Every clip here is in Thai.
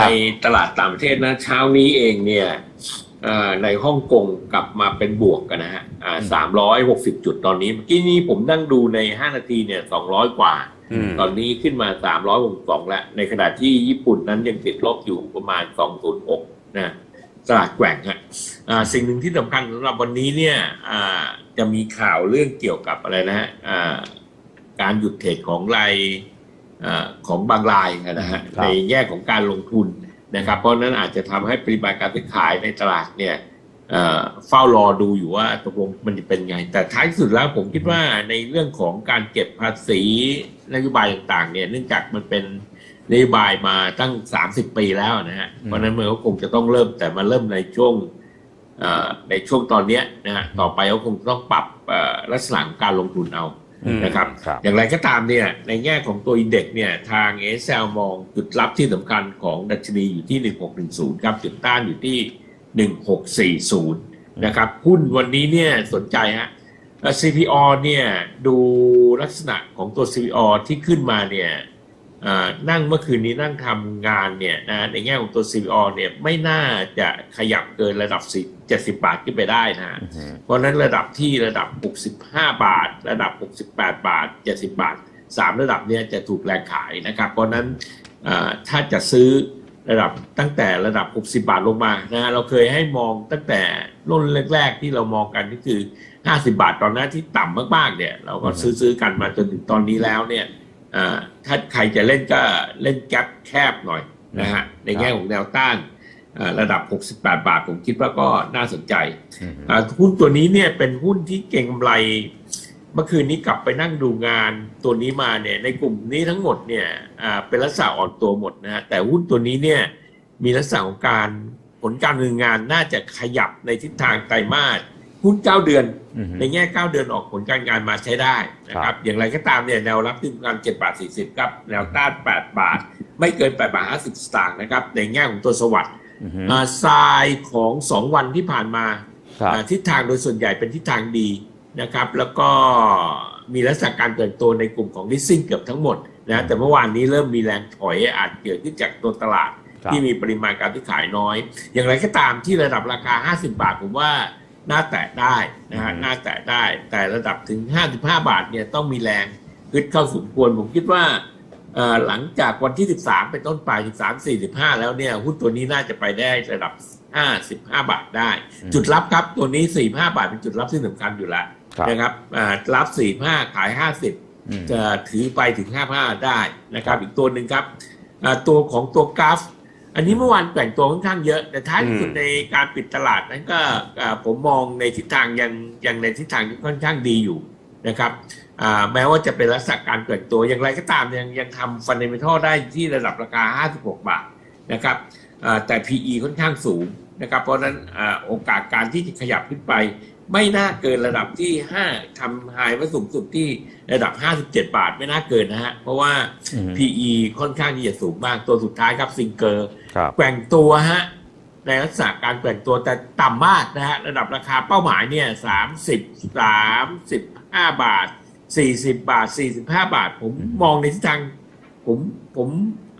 ในตลาดต่างประเทศนะเช้านี้เองเนี่ยเอ่อในฮ่องกงกลับมาเป็นบวกกันนะฮะสามร้อยหกสิบจุดตอนนี้ เมื่อกี้นี้ผมนั่งดูในห้านาทีเนี่ยสองร้อยกว่าอืมตอนนี้ขึ้นมาสามร้อยหกสองแล้ว ในขณะที่ญี่ปุ่นนั้นยังติดลบอยู่ประมาณสองศูนย์หกนะตลาดแกว่งฮะอ่าสิ่งหนึ่งที่สำคัญสำหรับวันนี้เนี่ยอ่าจะมีข่าวเรื่องเกี่ยวกับอะไรนะฮะอ่าการหยุดเทรดของรายอ่า ของบางรายนะฮะครับในแง่ของการลงทุนนะครับ เพราะฉะนั้นอาจจะทำให้ปริมาณการซื้อขายในตลาดเนี่ยเอ่อเฝ้ารอดูอยู่ว่าตกลงมันจะเป็นไง แต่ท้ายสุดแล้วผมคิดว่าในเรื่องของการเก็บภาษีนโยบายต่างๆ เนี่ยเนื่องจากมันเป็นนโยบายมาตั้ง 30 ปีแล้วนะฮะเพราะฉะนั้นมันก็คงจะต้องเริ่มแต่มาเริ่มในช่วงเอ่อในช่วงตอนเนี้ยนะฮะต่อไปก็คงต้องปรับเอ่อลักษณะของการลงทุนเอาอืม นะครับครับ อย่างไรก็ตามเนี่ยในแง่ของตัวอินเด็กซ์เนี่ยทางเอสเซลมองจุดรับที่สำคัญของดัชนีอยู่ที่ 1610 ครับ จุดต้านอยู่ที่ 1640 นะครับ หุ้นวันนี้เนี่ยสนใจฮะเอ่อ CPO เนี่ยดูลักษณะของตัว CPO ที่ขึ้นมาเนี่ยเอ่อ นั่งเมื่อคืนนี้นั่งทำงานเนี่ยนะในแง่ของตัว CPO เนี่ยไม่น่าจะขยับเกินระดับ10 70 บาทขึ้นไปได้นะฮะอืมเพราะฉะนั้นระดับที่ระดับ 65 บาท ระดับ 68 บาท 70 บาท 3 ระดับเนี้ยจะถูกแรงขายนะครับ เพราะฉะนั้นเอ่อถ้าจะซื้อระดับตั้งแต่ระดับ 60 บาทลงมานะฮะเราเคยให้มองตั้งแต่รุ่นแรก ๆ ที่เรามองกันก็คือ 50 บาทตอนนั้นที่ต่ำมากๆเนี่ย เราก็ซื้อซื้อกันมาจนถึงตอนนี้แล้วเนี่ยเอ่อ ถ้าใครจะเล่นก็เล่นแก๊ปแคบหน่อยนะฮะในแง่ของแนวต้านเอ่อระดับ 68 บาท ผมคิดว่าก็น่าสนใจอืมอ่าหุ้นตัวนี้เนี่ยเป็นหุ้นที่เก่งกำไร เมื่อคืนนี้กลับไปนั่งดูงานตัวนี้มาเนี่ยในกลุ่มนี้ทั้งหมดเนี่ยอ่าเป็นลักษณะอ่อนตัวหมดนะฮะแต่หุ้นตัวนี้เนี่ยมีลักษณะของการผลการดำเนินงานน่าจะขยับในทิศทางไตรมาส หุ้น9เดือนอืมในแง่9เดือนออกผลการงานมาใช้ได้นะคครัรับบอย่างไรก็ตามเนี่ยแนวรับที่ประมาณ7บาท40ครับ แนวต้าน8บาท ไม่เกิน8บาท50สตางค์นะครับ ในแง่ของตัวสวัสด์อืมอ่าทรายของ2วันที่ผ่านมาครับอ่าทิศทางโดยส่วนใหญ่เป็นทิศทางดีนะครับ แล้วก็มีลักษณะการเติบโตในกลุ่มของลิสซิ่งเกือบทั้งหมดนะแต่เมื่อวานนี้เริ่มมีแรงถอยอาจเกิดขึ้นจากตัวตลาดครับที่มีปริมาณการซื้อขายน้อย อย่างไรก็ตามที่ระดับราคา 50 บาทผมว่า น่าแตะได้นะฮะอืมน่าแตะได้ แต่ระดับถึง 55 บาทเนี่ยต้องมีแรงขึ้นเข้าสมควร ผมคิดว่าเอ่อหลังจากวันที่ 13 เป็นต้นไป 13 45 แล้วเนี่ยหุ้นตัวนี้น่าจะไปได้ระดับ 55 บาทได้อืมจุดรับครับตัวนี้ 45 บาทเป็นจุดรับที่สำคัญอยู่แล้วครับนะครับอ่ารับ 45 ขาย 50อืมจะถือไปถึง 55 ได้นะครับ อีกตัวหนึ่งครับอ่าตัวของตัวกราฟ อันนี้เมื่อวานแกว่งตัวค่อนข้างเยอะ แต่ท้ายที่สุดอืมในการปิดตลาดนั้นก็อ่าผมมองในทิศทางยังยังในทิศทางที่ค่อนข้างดีอยู่นะครับอ่าแม้ว่าจะเป็นลักษณะการแกว่งตัวอย่างไรก็ตามยังยังทำฟันเดเมทัลได้ที่ระดับราคา 56 บาทนะครับอ่าแต่ PE ค่อนข้างสูงนะครับเพราะฉะนั้นอ่าโอกาสการที่จะขยับขึ้นไป ไม่น่าเกินระดับที่5ทำไฮไว้สูงสุดที่ระดับ57บาทไม่น่าเกินนะฮะ เพราะว่าอืม PE ค่อนข้างที่จะสูงมากตัวสุดท้ายครับซิงเกอร์ครับแกว่งตัวฮะในลักษณะการแกว่งตัวแต่ต่ำมากนะฮะระดับราคาเป้าหมายเนี่ย30 35บาท40บาท45บาทผมอืมมองในทิศทางผมผม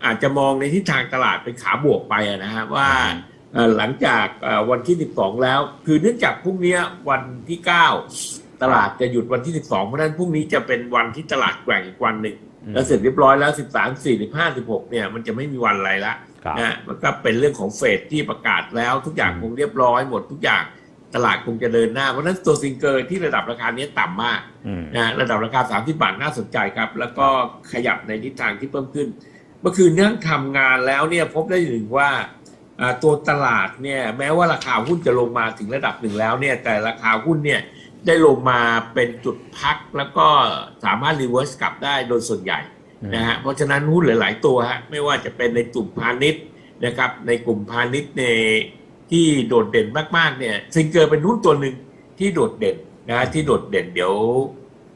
อาจจะมองในทิศทางตลาดเป็นขาบวกไปอะนะฮะว่าเอ่อ หลังจากเอ่อวันที่ 12 แล้ว คือเนื่องจากพรุ่งนี้วันที่ 9 ตลาดจะหยุดวันที่ 12 เพราะฉะนั้นพรุ่งนี้จะเป็นวันที่ตลาดแกว่งอีกวันหนึ่งอืมแล้วเสร็จเรียบร้อยแล้ว 13 45 16 เนี่ยมันจะไม่มีวันอะไรละครับนะมันก็เป็นเรื่องของเฟดที่ประกาศแล้วทุกอย่างอืมคงเรียบร้อยหมดทุกอย่างตลาดคงจะเดินหน้า เพราะฉะนั้นตัวซิงเกอร์ที่ระดับราคานี้ต่ำมากอืมนะระดับราคา 30 บาทน่าสนใจครับ แล้วก็ขยับในทิศทางที่เพิ่มขึ้น เมื่อคืนนั่งทำงานแล้วเนี่ยพบได้ถึงว่าอ่า ตัวตลาดเนี่ยแม้ว่าราคาหุ้นจะลงมาถึงระดับหนึ่งแล้วเนี่ยแต่ราคาหุ้นเนี่ยได้ลงมาเป็นจุดพักแล้วก็สามารถรีเวิร์สกลับได้โดยส่วนใหญ่นะฮะเพราะฉะนั้นหุ้นหลาย ๆ ตัวฮะไม่ว่าจะเป็นในกลุ่มพาณิชย์นะครับในกลุ่มพาณิชย์ในที่โดดเด่นมาก ๆ เนี่ยซิงเกอร์เป็นหุ้นตัวหนึ่งที่โดดเด่นนะฮะที่โดดเด่นเดี๋ยว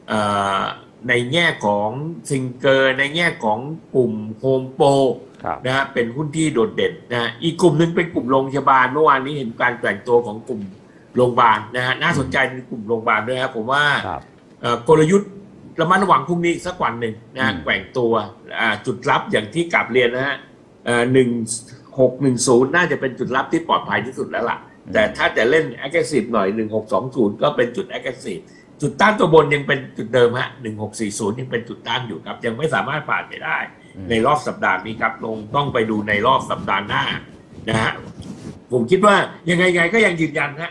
เอ่อในแง่ของซิงเกอร์ในแง่ของกลุ่มโฮมโปรครับนะฮะเป็นหุ้นที่โดดเด่นนะฮะอีกกลุ่มหนึ่งเป็นกลุ่มโรงพยาบาลเมื่อวานนี้เห็นการแกว่งตัวของกลุ่มโรงพยาบาลนะฮะน่าสนใจในกลุ่มโรงพยาบาลด้วยครับผมว่าครับเอ่อกลยุทธ์ระมัดระวังพรุ่งนี้อีกสักวันหนึ่งนะฮะอืมแกว่งตัวอ่าจุดรับอย่างที่กลับเรียนนะฮะหนึ่ง1610น่าจะเป็นจุดรับที่ปลอดภัยที่สุดแล้วล่ะ แต่ถ้าจะเล่น aggressive หน่อย1620ก็เป็นจุด aggressive จุดต้านตัวบนยังเป็นจุดเดิมฮะ1640ยังเป็นจุดต้านอยู่ครับ ยังไม่สามารถผ่านไปได้อืม ในรอบสัปดาห์นี้ครับลงต้องไปดูในรอบสัปดาห์หน้านะฮะผมคิดว่ายังไงไงก็ยังยืนยันฮะ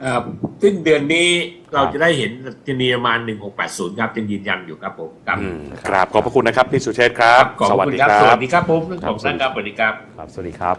เอ่อซึ่งเดือนนี้เราจะได้เห็นจะมีประมาณ 1680 ครับยังยืนยันอยู่ครับผมครับอืมครับ ขอบพระคุณนะครับพี่สุเชษฐ์ครับขอบสวัสคุณดีครับคสรัวับสดีครับผมทั้งสองท่านครับสวัสดีครับครับสวัสดีครับ